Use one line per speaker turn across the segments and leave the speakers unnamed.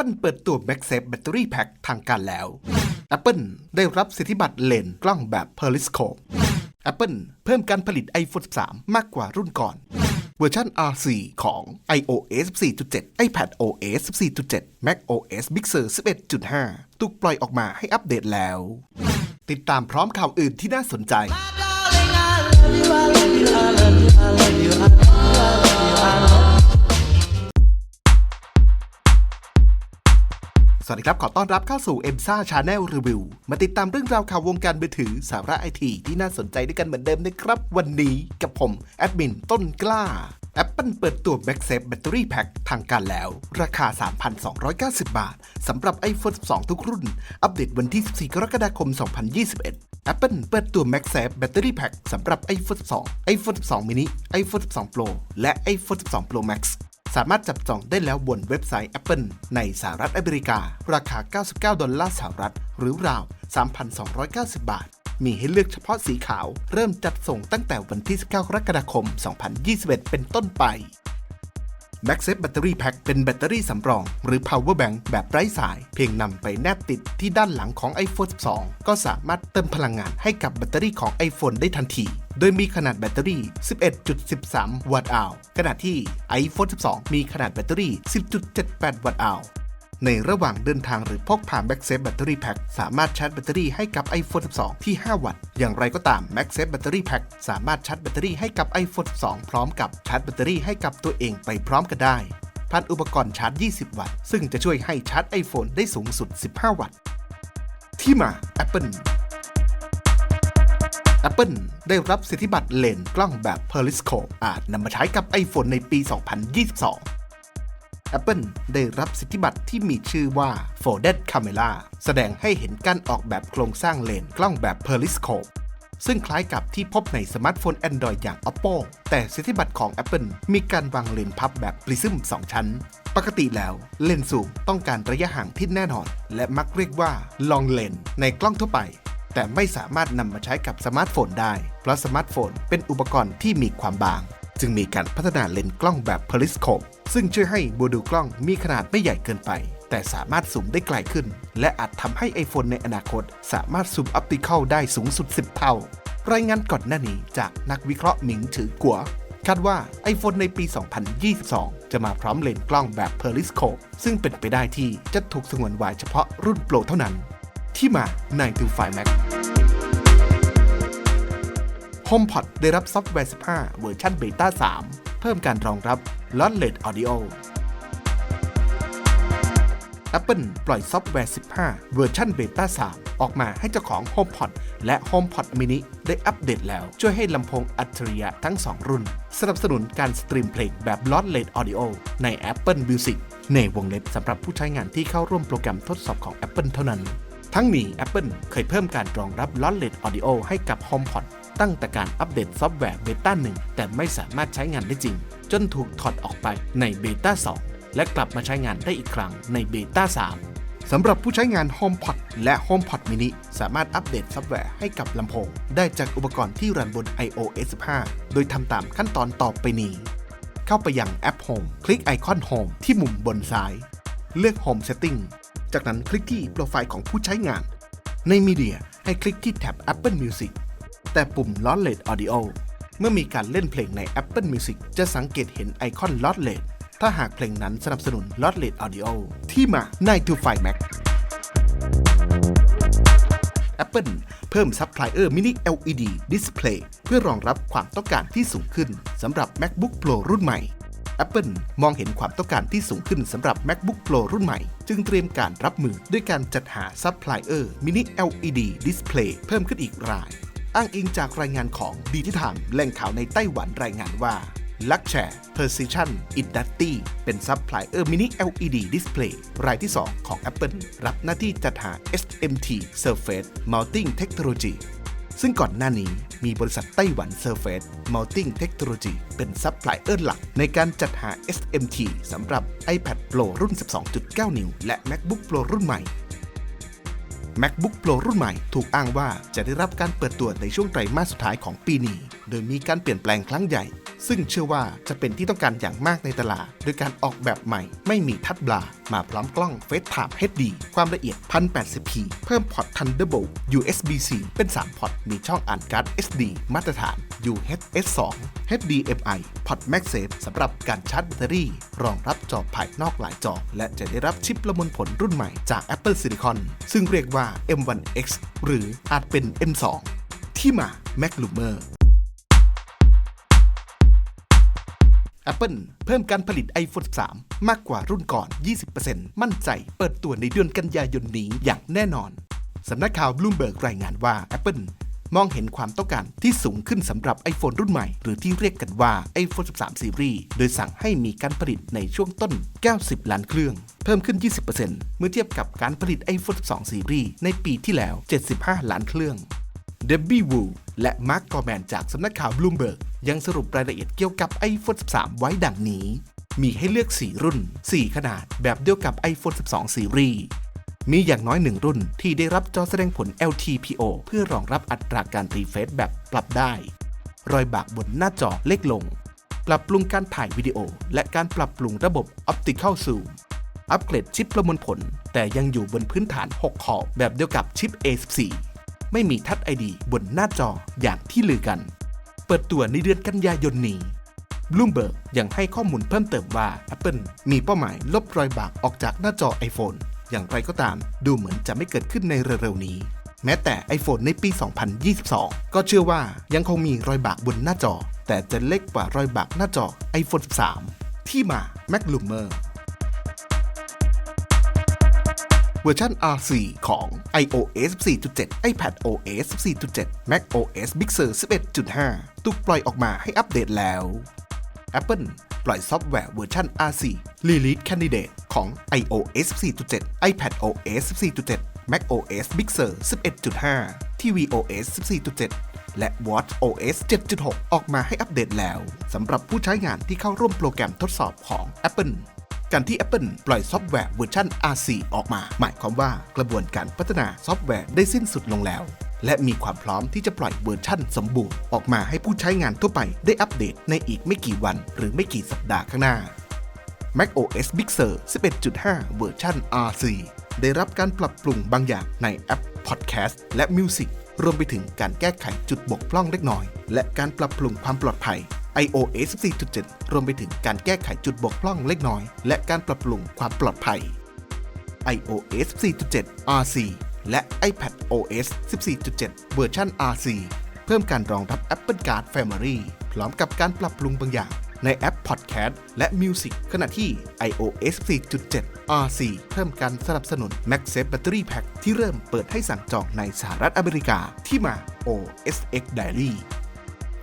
Apple เปิดตัว MagSafe Battery Pack ทางการแล้ว Apple ได้รับสิทธิบัตรเลนกล้องแบบ Periscope Apple เพิ่มการผลิต iPhone 13 มากกว่ารุ่นก่อน เวอร์ชัน R4 ของ iOS 14.7 iPad OS 14.7 Mac OS Big Sur 11.5 ถูกปล่อยออกมาให้อัปเดตแล้ว ติดตามพร้อมข่าวอื่นที่น่าสนใจ วัสดีครับ ขอต้อนรับเข้าสู่ e m s a Channel Review มาติดตามเรื่องราวข่าววงการมือถือสาระไอทีที่น่าสนใจด้วยกันเหมือนเดิมนะครับ วันนี้กับผม แอดมินต้นกล้า Apple เปิดตัว MagSafe Battery Pack ทางการแล้ว ราคา 3,290 บาท สำหรับ iPhone 12 ทุกรุ่น อัปเดตวันที่ 14 กรกฎาคม 2021 Apple เปิดตัว MagSafe Battery Pack สำหรับ iPhone 12 iPhone 12 mini iPhone 12 Pro และ iPhone 12 Pro Max สามารถจับจองได้แล้วบนเว็บไซต์ Apple ในสหรัฐอเมริกา ราคา 99 ดอลลาร์สหรัฐ หรือราว 3,290 บาท มีให้เลือกเฉพาะสีขาว เริ่มจัดส่งตั้งแต่วันที่ 19 กรกฎาคม 2021 เป็นต้นไป MagSafe Battery Pack เป็นแบตเตอรี่สำรอง หรือ Power Bank แบบไร้สาย เพียงนำไปแนบติดที่ด้านหลังของ iPhone 12 ก็สามารถเติมพลังงานให้กับแบตเตอรี่ของ iPhone ได้ทันทีโดยมีขนาดแบตเตอรี่ 11.13 วัตต์อาวขณะที่ iPhone 12 มีขนาดแบตเตอรี่ 10.78 วัตต์อาว ในระหว่างเดินทางหรือพกพาน m a g s a f e Battery Pack สามารถชาร์จแบตเตอรี่ให้กับ iPhone 12 ที่ 5 วัตต์ อย่างไรก็ตาม MagSafe Battery Pack สามารถชาร์จแบตเตอรี่ให้กับ iPhone 12 พร้อมกับชาร์จแบตเตอรี่ให้กับตัวเองไปพร้อมกันได้ผ่านอุปกรณ์ชาร์จ 20 วัตต์ ซึ่งจะช่วยให้ชาร์จ iPhone ได้สูงสุด 15 วัตต์ ที่มา Apple Apple ได้รับสิทธิบัตรเลนส์กล้องแบบ Periscope อาจนำมาใช้กับ iPhone ในปี 2022 Apple ได้รับสิทธิบัตรที่มีชื่อว่า Folded Camera แสดงให้เห็นการออกแบบโครงสร้างเลนกล้องแบบ Periscope ซึ่งคล้ายกับที่พบในสมาร์ทโฟน Android อย่าง Oppo แต่สิทธิบัตรของ Apple มีการวางเลนพับแบบ Prism 2 ชั้น ปกติแล้วเลนส์ซูมต้องการระยะห่างที่แน่นอน และมักเรียกว่า long lens ในกล้องทั่วไป แต่ไม่สามารถนำมาใช้กับสมาร์ทโฟนได้ เพราะสมาร์ทโฟนเป็นอุปกรณ์ที่มีความบาง จึงมีการพัฒนาเลนส์กล้องแบบ Periscope ซึ่งช่วยให้โมดูลกล้องมีขนาดไม่ใหญ่เกินไป แต่สามารถซูมได้ไกลขึ้น และอาจทำให้ iPhone ในอนาคต สามารถซูมออปติคอลได้สูงสุด 10 เท่า รายงานก่อนหน้านี้จากนักวิเคราะห์หมิงถือกัวคาดว่า iPhone ในปี 2022 จะมาพร้อมเลนส์กล้องแบบ Periscope ซึ่งเป็นไปได้ที่จะถูกสงวนไว้เฉพาะรุ่นโปรเท่านั้น ที่มา925 Max HomePod ได้รับซอฟต์แวร์ 15 เวอร์ชันเบต้า 3 เพิ่มการรองรับ Lossless Audio Apple ปล่อยซอฟต์แวร์ 15 เวอร์ชันเบต้า 3 ออกมาให้เจ้าของ HomePod และ HomePod mini ได้อัปเดตแล้ว ช่วยให้ลำโพงอัจฉริยะทั้ง 2 รุ่น สนับสนุนการสตรีมเพลงแบบ Lossless Audio ใน Apple Music ในวงเล็บสำหรับผู้ใช้งานที่เข้าร่วมโปรแกรมทดสอบของ Apple เท่านั้น ทั้งนี้ Apple เคยเพิ่มการรองรับ Lossless Audio ให้กับ HomePod ตั้งแต่การอัปเดตซอฟต์แวร์เบต้า 1 แต่ไม่สามารถใช้งานได้จริง จนถูกถอดออกไปในเบต้า2 และกลับมาใช้งานได้อีกครั้งในเบต้า3สำหรับผู้ใช้งาน HomePod และ HomePod mini สามารถอัปเดตซอฟต์แวร์ให้กับลำโพง ได้จากอุปกรณ์ที่รันบน iOS 15 โดยทำตามขั้นตอนต่อไปนี้ เข้าไปยังแอป Home คลิกไอคอน Home ที่มุมบนซ้าย เลือก Home Setting จากนั้นคลิกที่โปรไฟล์ของผู้ใช้งาน ใน Media ให้คลิกที่แท็บ Apple Music แต่ปุ่ม Lossless Audio เมื่อมีการเล่นเพลงใน Apple Music จะสังเกตเห็นไอคอน Lossless ถ้าหากเพลงนั้นสนับสนุน Lossless Audio ที่มา925 Mac Apple เพิ่มซัพพลายเออร์ Mini LED Display เพื่อรองรับความต้องการที่สูงขึ้นสำหรับ MacBook Pro รุ่นใหม่ Apple มองเห็นความต้องการที่สูงขึ้นสำหรับ MacBook Pro รุ่นใหม่ จึงเตรียมการรับมือด้วยการจัดหาซัพพลายเออร์ Mini LED Display เพิ่มขึ้นอีกราย อ้างอิงจากรายงานของดีทิทามแหล่งข่าวในไต้หวันรายงานว่า l u x s h a r e Precision Industry เป็นซัพพลายเออร์ Mini LED Display รายที่ 2 ของ Apple รับหน้าที่จัดหา SMT Surface Mounting Technology ซึ่งก่อนหน้านี้มีบริษัทไต้หวัน Surface Mounting Technology เป็นซัพพลายเออร์หลักในการจัดหา SMT สำหรับ iPad Pro รุ่น 12.9 นิ้ว และ MacBook Pro รุ่นใหม่ MacBook Pro รุ่นใหม่ถูกอ้างว่าจะได้รับการเปิดตัวในช่วงไตรมาสสุดท้ายของปีนี้ โดยมีการเปลี่ยนแปลงครั้งใหญ่ ซึ่งเชื่อว่าจะเป็นที่ต้องการอย่างมากในตลาด โดยการออกแบบใหม่ไม่มีทัชบลา มาพร้อมกล้อง FaceTime HD ความละเอียด 1080p เพิ่มพอร์ต Thunderbolt USB-C เป็น 3 พอร์ต มีช่องอ่านการ์ด SD มาตรฐาน UHS 2 HDMI พอร์ต MagSafe สำหรับการชาร์จแบตเตอรี่ รองรับจอภายนอกหลายจอ และจะได้รับชิปประมวลผลรุ่นใหม่จาก Apple Silicon ซึ่งเรียกว่า M1X หรืออาจเป็น M2 ที่มา Mac Loomer Apple เพิ่มการผลิต iPhone 13 มากกว่ารุ่นก่อน 20%มั่นใจเปิดตัวในเดือนกันยายนนี้อย่างแน่นอน สำนักข่าว Bloomberg รายงานว่า Apple มองเห็นความต้องการที่สูงขึ้นสำหรับ iPhone รุ่นใหม่ หรือที่เรียกกันว่า iPhone 13 Series โดยสั่งให้มีการผลิตในช่วงต้น 90 ล้านเครื่อง เพิ่มขึ้น 20%เมื่อเทียบกับการผลิต iPhone 12 Series ในปีที่แล้ว 75 ล้านเครื่อง เดบบี้วูและมาร์กกอร์แมนจากสำนักข่าว Bloomberg ยังสรุปรายละเอียดเกี่ยวกับ iPhone 13 ไว้ดังนี้ มีให้เลือก 4 รุ่น 4 ขนาดแบบเดียวกับ iPhone 12 Series มีอย่างน้อยหนึ่งรุ่นที่ได้รับจอแสดงผล LTPO เพื่อรองรับอัตราการรีเฟรชแบบปรับได้ รอยบากบนหน้าจอเล็กลง ปรับปรุงการถ่ายวิดีโอ และการปรับปรุงระบบ Optical Zoom อัปเกรดชิปประมวลผล แต่ยังอยู่บนพื้นฐาน 6 คอร์แบบเดียวกับชิป A14 ไม่มีทัชไอดีบนหน้าจออย่างที่ลือกัน เปิดตัวในเดือนกันยายนนี้ Bloomberg ยังให้ข้อมูลเพิ่มเติมว่า Apple มีเป้าหมายลบรอยบากออกจากหน้าจอ iPhone อย่างไรก็ตาม ดูเหมือนจะไม่เกิดขึ้นในเร็วๆนี้ แม้แต่ iPhone ในปี 2022 ก็เชื่อว่ายังคงมีรอยบากบนหน้าจอ แต่จะเล็กกว่ารอยบากหน้าจอ iPhone 13 ที่มา Mac Loomer เวอร์ชัน R4 ของ iOS 14.7 iPad OS 14.7 Mac OS Big Sur 11.5 ถูกปล่อยออกมาให้อัปเดตแล้ว Apple ปล่อยซอฟต์แวร์เวอร์ชัน R4 Release Candidate ของ iOS 14.7 iPad OS 14.7 Mac OS Big Sur 11.5 TV OS 14.7 และ Watch OS 7.6 ออกมาให้อัปเดตแล้วสำหรับผู้ใช้งานที่เข้าร่วมโปรแกรมทดสอบของ Apple การที่ Apple ปล่อยซอฟต์แวร์เวอร์ชัน R4 ออกมา หมายความว่ากระบวนการพัฒนาซอฟต์แวร์ได้สิ้นสุดลงแล้ว และมีความพร้อมที่จะปล่อยเวอร์ชั่นสมบูรณ์ออกมาให้ผู้ใช้งานทั่วไปได้อัปเดตในอีกไม่กี่วัน หรือไม่กี่สัปดาห์ข้างหน้า Mac OS Big Sur 11.5 เวอร์ชัน R4 ได้รับการปรับปรุงบางอย่างในแอป Podcast และ Music รวมไปถึงการแก้ไขจุดบกพร่องเล็กน้อย และการปรับปรุงความปลอดภัย iOS 14.7 รวมไปถึงการแก้ไขจุดบกพร่องเล็กน้อย และการปรับปรุงความปลอดภัย iOS 14.7 RC และ iPad OS 14.7 เวอร์ชัน RC เพิ่มการรองรับ Apple Card Family พร้อมกับการปรับปรุงบางอย่างในแอป Podcast และ Music ขณะที่ iOS 4.7 RC เพิ่มการสนับสนุน MagSafe Battery Pack ที่เริ่มเปิดให้สั่งจองในสหรัฐอเมริกาที่มา OSX Diary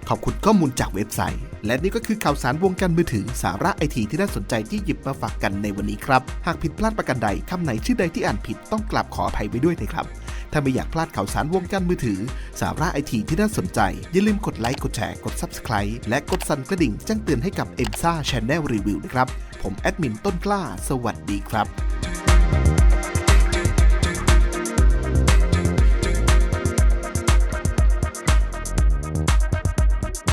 ขอบคุณข้อมูลจากเว็บไซต์ และนี่ก็คือข่าวสารวงการมือถือสาระไอทีที่น่าสนใจที่หยิบมาฝากกันในวันนี้ครับ หากผิดพลาดประการใดคำไหนชื่อใดที่อ่านผิดต้องกราบขออภัยไว้ด้วยนะครับ ถ้าไม่อยากพลาดข่าวสารวงการมือถือ สาระไอทีที่น่าสนใจ อย่าลืมกดไลค์กดแชร์กด Subscribe และกดสั่นกระดิ่งแจ้งเตือนให้กับ e m s a Channel Review นะครับ ผมแอดมินต้นกล้า สวัสดีครับ